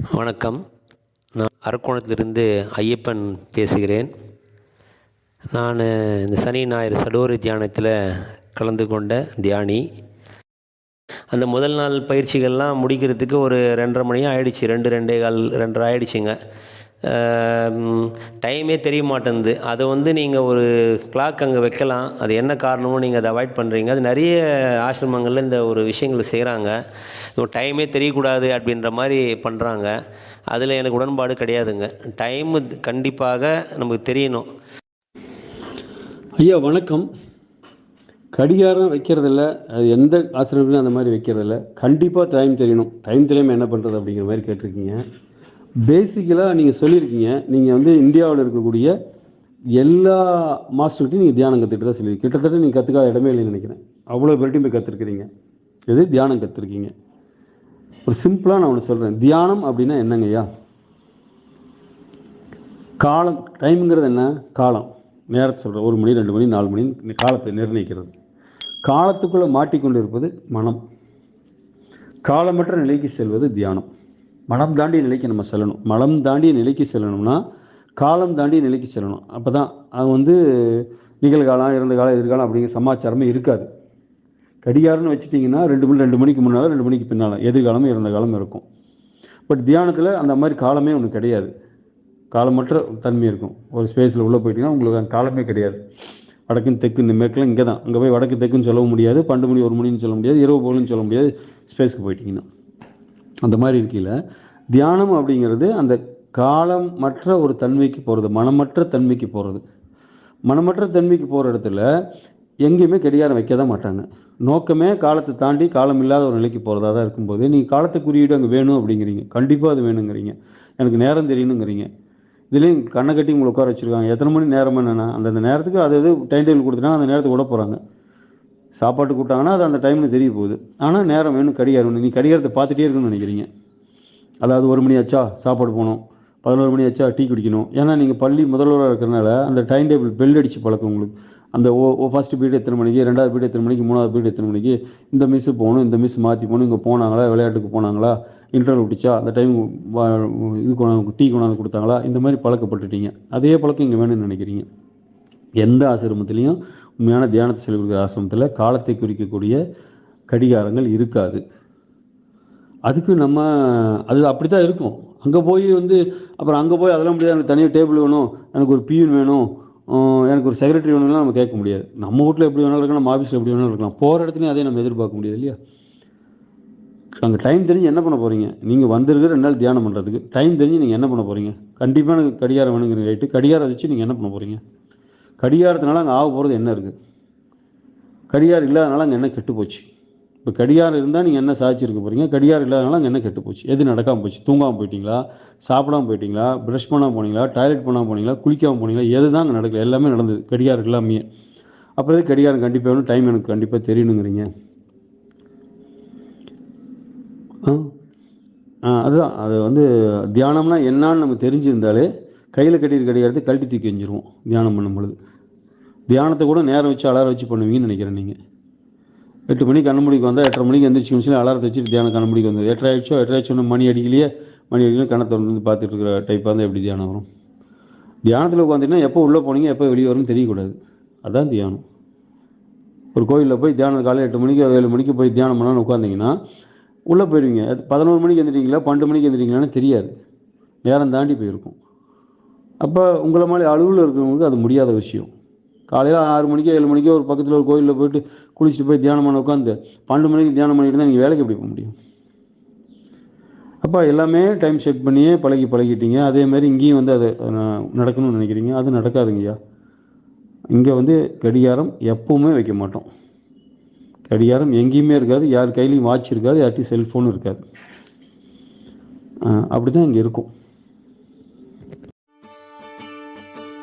வணக்கம். நான் அரக்கோணத்திலிருந்து ஐயப்பன் பேசுகிறேன். நான் இந்த சனி ஞாயிறு சடோரி தியானத்தில் கலந்து கொண்ட தியானி. அந்த முதல் நாள் பயிற்சிகள்லாம் முடிக்கிறதுக்கு ஒரு ரெண்டரை மணி ஆயிடுச்சு. ரெண்டு ரெண்டே கால் ரெண்டரை ஆயிடுச்சுங்க. டைமே தெரிய மாட்டேங்குது அதை வந்து நீங்கள் ஒரு கிளாக் அங்கே வைக்கலாம். அது என்ன காரணமோ நீங்கள் அதை அவாய்ட் பண்ணுறீங்க அது நிறைய ஆசிரமங்களில் இந்த ஒரு விஷயங்களை செய்கிறாங்க டைமே தெரியக்கூடாது அப்படின்ற மாதிரி பண்ணுறாங்க அதில் எனக்கு உடன்பாடு கிடையாதுங்க. டைமு கண்டிப்பாக நமக்கு தெரியணும். ஐயா வணக்கம். கடிகாரம் வைக்கிறதில்ல. அது எந்த ஆசிரியர்களும் அந்த மாதிரி வைக்கிறதில்ல. கண்டிப்பாக டைம் தெரியணும். டைம் தெரியாமல் என்ன பண்ணுறது அப்படிங்கிற மாதிரி கேட்டிருக்கீங்க. பேசிக்கலாக நீங்கள் சொல்லியிருக்கீங்க. நீங்கள் வந்து இந்தியாவில் இருக்கக்கூடிய எல்லா மாஸ்டர்கிட்டையும் நீங்கள் தியானம் கற்றுட்டு தான் சொல்லியிருக்கீங்க. கிட்டத்தட்ட நீங்கள் கற்றுக்காத இடமே இல்லைன்னு நினைக்கிறேன். அவ்வளோ பேர்ட்டையும் போய் கற்றுருக்கிறீங்க எது? தியானம் கற்றுருக்கீங்க ஒரு சிம்பிளாக நான் ஒன்று சொல்கிறேன் தியானம் அப்படின்னா என்னங்கய்யா காலம். டைம்ங்கிறது என்ன? காலம். நேரத்தை சொல்கிறேன் ஒரு மணி ரெண்டு மணி நாலு மணி காலத்தை நிர்ணயிக்கிறது. காலத்துக்குள்ளே மாட்டிக்கொண்டு இருப்பது மனம். காலமற்ற நிலைக்கு செல்வது தியானம். மனம் தாண்டிய நிலைக்கு நம்ம செல்லணும். மனம் தாண்டிய நிலைக்கு செல்லணும்னா காலம் தாண்டிய நிலைக்கு செல்லணும். அப்போ தான் அது வந்து நிகழ்காலம் இறந்த காலம் எதிர்காலம் அப்படிங்கிற சமாச்சாரமே இருக்காது. கடிகாரம்னு வச்சுட்டிங்கன்னா ரெண்டு மணி ரெண்டு மணிக்கு முன்னால் ரெண்டு மணிக்கு பின்னால் எதிர்காலமும் இறந்த காலமும் இருக்கும். பட் தியானத்தில் அந்த மாதிரி காலமே ஒன்று கிடையாது. காலமற்ற தன்மை இருக்கும். ஒரு ஸ்பேஸில் உள்ளே போயிட்டிங்கன்னா உங்களுக்கு அந்த காலமே கிடையாது. வடக்குன்னு தெற்கு மேற்கில் இங்கே தான் அங்கே போய் வடக்கு தெக்குன்னு சொல்லவும் முடியாது. பன்னெண்டு மணி ஒரு மணின்னு சொல்ல முடியாது. இரவு போகணும்னு சொல்ல முடியாது. ஸ்பேஸ்க்கு போயிட்டிங்கன்னா. அந்த மாதிரி இருக்கையில் தியானம் அப்படிங்கிறது அந்த காலம் மற்ற ஒரு தன்மைக்கு போகிறது மனமற்ற தன்மைக்கு போகிறது மனமற்ற தன்மைக்கு போகிற இடத்துல எங்கேயுமே கடிகாரம் வைக்க தான் மாட்டாங்க. நோக்கமே காலத்தை தாண்டி காலம் இல்லாத ஒரு நிலைக்கு போகிறதா தான் இருக்கும்போது நீங்கள் காலத்தை குறியீடு அங்கே வேணும் அப்படிங்கிறீங்க. கண்டிப்பாக அது வேணுங்கிறீங்க. எனக்கு நேரம் தெரியணுங்கிறீங்க. இதுலேயும் கண்ணை கட்டி உங்களை உட்கார வச்சுருக்காங்க. எத்தனை மணி நேரம் என்னென்னா அந்தந்த நேரத்துக்கு அது இது டைம் டேபிள் கொடுத்துட்டா அந்த நேரத்துக்கு விட போகிறாங்க சாப்பாட்டு கூப்பிட்டாங்கன்னா அது அந்த டைமில் தெரிய போகுது. ஆனால் நேரம் வேணும் கடிகாரம் நீ கடிகாரத்தை பார்த்துட்டே இருக்கணும்னு நினைக்கிறீங்க. அதாவது ஒரு மணி ஆச்சா சாப்பாடு போகணும். பதினோரு மணி ஆச்சா டீ குடிக்கணும். ஏன்னா நீங்கள் பள்ளி முதல்வராக இருக்கிறனால அந்த டைம் டேபிள் பெல் அடித்து பழக்கம் உங்களுக்கு. அந்த ஓ ஓ ஃபஸ்ட்டு பீரியட் எத்தனை மணிக்கு ரெண்டாவது பீரியட் எத்தனை மணிக்கு மூணாவது பீரியட் எத்தனை மணிக்கு இந்த மிஸ்ஸு போகணும் இந்த மிஸ் மாற்றி போகணும் இங்கே போனாங்களா விளையாட்டுக்கு போனாங்களா இன்டர்வல் விட்டுச்சா அந்த டைம் இது கொண்டாந்து டீ கொண்டாந்து கொடுத்தாங்களா இந்த மாதிரி பழக்கப்பட்டுட்டீங்க. அதே பழக்கம் இங்கே வேணும்னு நினைக்கிறீங்க. எந்த ஆசிரமத்துலேயும் உண்மையான தியானத்தை சொல்லிக் கொடுக்குற ஆசிரமத்தில் காலத்தை குறிக்கக்கூடிய கடிகாரங்கள் இருக்காது. அதுக்கு நம்ம அது அப்படி தான் இருக்கும். அங்கே போய் வந்து அப்புறம் அங்கே போய் அதெல்லாம் முடியாது. எனக்கு தனியாக டேபிள் வேணும் எனக்கு ஒரு பியூன் வேணும் எனக்கு ஒரு செக்ரட்டரி வேணும்லாம் நம்ம கேட்க முடியாது. நம்ம வீட்டில் எப்படி வேணாலும் இருக்கலாம் நம்ம ஆஃபீஸில் எப்படி வேணாலும் இருக்கலாம். போகிற இடத்துலையும் அதே நம்ம எதிர்பார்க்க முடியாது இல்லையா? அங்கே டைம் தெரிஞ்சு என்ன பண்ண போகிறீங்க நீங்கள் வந்திருக்கிற ரெண்டு நாள் தியானம் பண்ணுறதுக்கு டைம் தெரிஞ்சு நீங்கள் என்ன பண்ண போகிறீங்க கண்டிப்பாக எனக்கு கடிகாரம் வேணுங்கிற ரைட்டு கடிகாரம் வச்சு நீங்கள் என்ன பண்ண போகிறீங்க கடிகாரத்தினால அங்கே ஆக போகிறது என்ன இருக்குது கடிகாரம் இல்லாதனால அங்கே என்ன கெட்டு போச்சு? இப்போ கடிகாரம் இருந்தால் நீங்கள் என்ன சாதிச்சிருக்க போகிறீங்க கடிகாரம் இல்லாதனால அங்கே என்ன கெட்டு போச்சு? எது நடக்காமல் போச்சு? தூங்காமல் போயிட்டீங்களா? சாப்பிடாமல் போயிட்டீங்களா? ப்ரஷ் பண்ணாமல் போனீங்களா? டாய்லெட் பண்ணாமல் போனீங்களா? குளிக்காமல் போனீங்களா? எது தான் அங்கே நடக்கல. எல்லாமே நடந்தது. கடிகாரம் இல்லாமையே. அப்புறம் எது கடிகாரம் கண்டிப்பாக வேணும்? டைம் எனக்கு கண்டிப்பாக தெரியணுங்கிறீங்க. ஆ அதுதான். அது வந்து தியானம்னா என்னான்னு நம்ம தெரிஞ்சிருந்தாலே கையில் கட்டிட்டு கிடையாது கழட்டி தூக்கி வஞ்சிருவோம் தியானம் பண்ணும் பொழுது தியானத்தை கூட நேரம் வச்சு அலாரம் வச்சு பண்ணுவீங்கன்னு நினைக்கிறேன் நீங்கள் எட்டு மணிக்கு கண்ணமுடிக்கு வந்தால் எட்டரை மணிக்கு எந்திரிச்சு முடிச்சு அலாரத்தை வச்சுட்டு தியானம் கண்ணமுடிக்கு வந்தது. எட்டரை ஆயிடுச்சோ எட்டரை ஆயிடுச்சோன்னு மணி அடிக்கலையே மணி அடிக்கலையே கண்ணை திறந்து பார்த்துட்டு இருக்கிற டைப்பாக இருந்தால் எப்படி தியானம் வரும்? தியானத்தில் உட்காந்துட்டீங்கன்னா எப்போ உள்ளே போனீங்க எப்போ வெளியே வரும்னு தெரியக்கூடாது. அதுதான் தியானம். ஒரு கோயிலில் போய் தியானம் காலையில் எட்டு மணிக்கு ஏழு மணிக்கு போய் தியானம் பண்ணான்னு உட்காந்திங்கன்னா உள்ளே போயிடுவீங்க பதினோரு மணிக்கு எழுந்திரிங்களா பன்னெண்டு மணிக்கு எழுந்திரிங்களான்னு தெரியாது. நேரம் தாண்டி போயிருக்கும். அப்போ உங்களை மாதிரி அலுவலில் இருக்கிறவங்களுக்கு அது முடியாத விஷயம். காலையில் ஆறு மணிக்கோ ஏழு மணிக்கோ ஒரு பக்கத்தில் ஒரு கோயிலில் போயிட்டு குளிச்சுட்டு போய் தியானம் பண்ண உட்காந்து பன்னெண்டு மணிக்கு தியானம் பண்ணிட்டு தான் நீங்கள் வேலைக்கு எப்படி போக முடியும்? அப்போ எல்லாமே டைம் செட் பண்ணியே பழகி பழகிட்டீங்க. அதே மாதிரி இங்கேயும் வந்து அது நடக்கணும்னு நினைக்கிறீங்க. அது நடக்காதுங்கய்யா. இங்கே வந்து கடிகாரம் எப்பவுமே வைக்க மாட்டோம். கடிகாரம் எங்கேயுமே இருக்காது. யார் கையிலையும் வாட்ச் இருக்காது. யார்ட்டையும் செல்ஃபோனும் இருக்காது. அப்படி தான் இங்கே இருக்கும்.